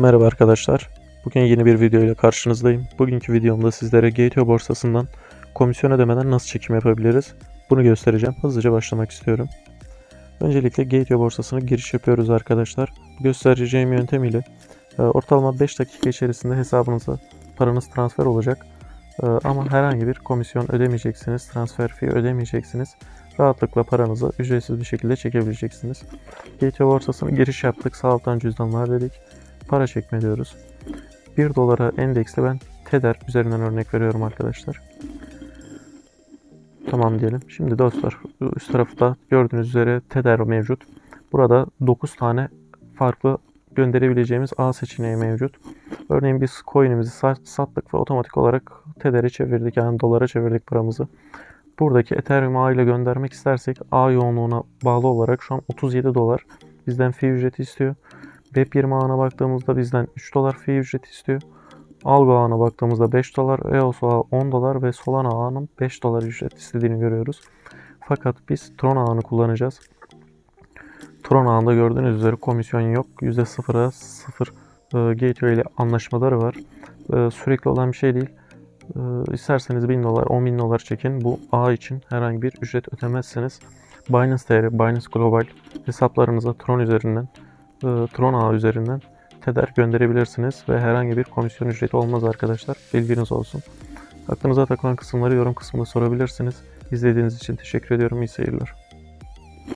Merhaba arkadaşlar. Bugün yeni bir video ile karşınızdayım. Bugünkü videomda sizlere Gateo borsasından komisyon ödemeden nasıl çekim yapabiliriz? Bunu göstereceğim. Hızlıca başlamak istiyorum. Öncelikle Gateo borsasına giriş yapıyoruz arkadaşlar. Göstereceğim yöntem ile e, ortalama 5 dakika içerisinde hesabınıza paranız transfer olacak. E, Ama herhangi bir komisyon ödemeyeceksiniz, transfer fee ödemeyeceksiniz. Rahatlıkla paranızı ücretsiz bir şekilde çekebileceksiniz. Gateo borsasına giriş yaptık. Sağ alttan cüzdanlar dedik para çekme diyoruz. 1 dolara endeksli ben Tether üzerinden örnek veriyorum arkadaşlar. Tamam diyelim. Şimdi dostlar üst tarafta gördüğünüz üzere Tether mevcut. Burada 9 tane farklı gönderebileceğimiz A seçeneği mevcut. Örneğin biz coin'imizi sat- sattık ve otomatik olarak Tether'e çevirdik yani dolara çevirdik paramızı. Buradaki Ethereum A ile göndermek istersek A yoğunluğuna bağlı olarak şu an 37 dolar bizden fee ücreti istiyor. Web20 ağına baktığımızda bizden 3 dolar fee ücreti istiyor. Algo ağına baktığımızda 5 dolar, EOS ağı 10 dolar ve Solana ağının 5 dolar ücret istediğini görüyoruz. Fakat biz Tron ağını kullanacağız. Tron ağında gördüğünüz üzere komisyon yok. %0'a 0 e, gateway ile anlaşmaları var. E, sürekli olan bir şey değil. E, isterseniz 1000 dolar, 10 bin dolar çekin. Bu ağ için herhangi bir ücret ödemezseniz Binance değeri, Binance Global hesaplarınıza Tron üzerinden Tron ağı üzerinden Tether gönderebilirsiniz ve herhangi bir komisyon ücreti olmaz arkadaşlar. Bilginiz olsun. Aklınıza takılan kısımları yorum kısmında sorabilirsiniz. İzlediğiniz için teşekkür ediyorum. İyi seyirler.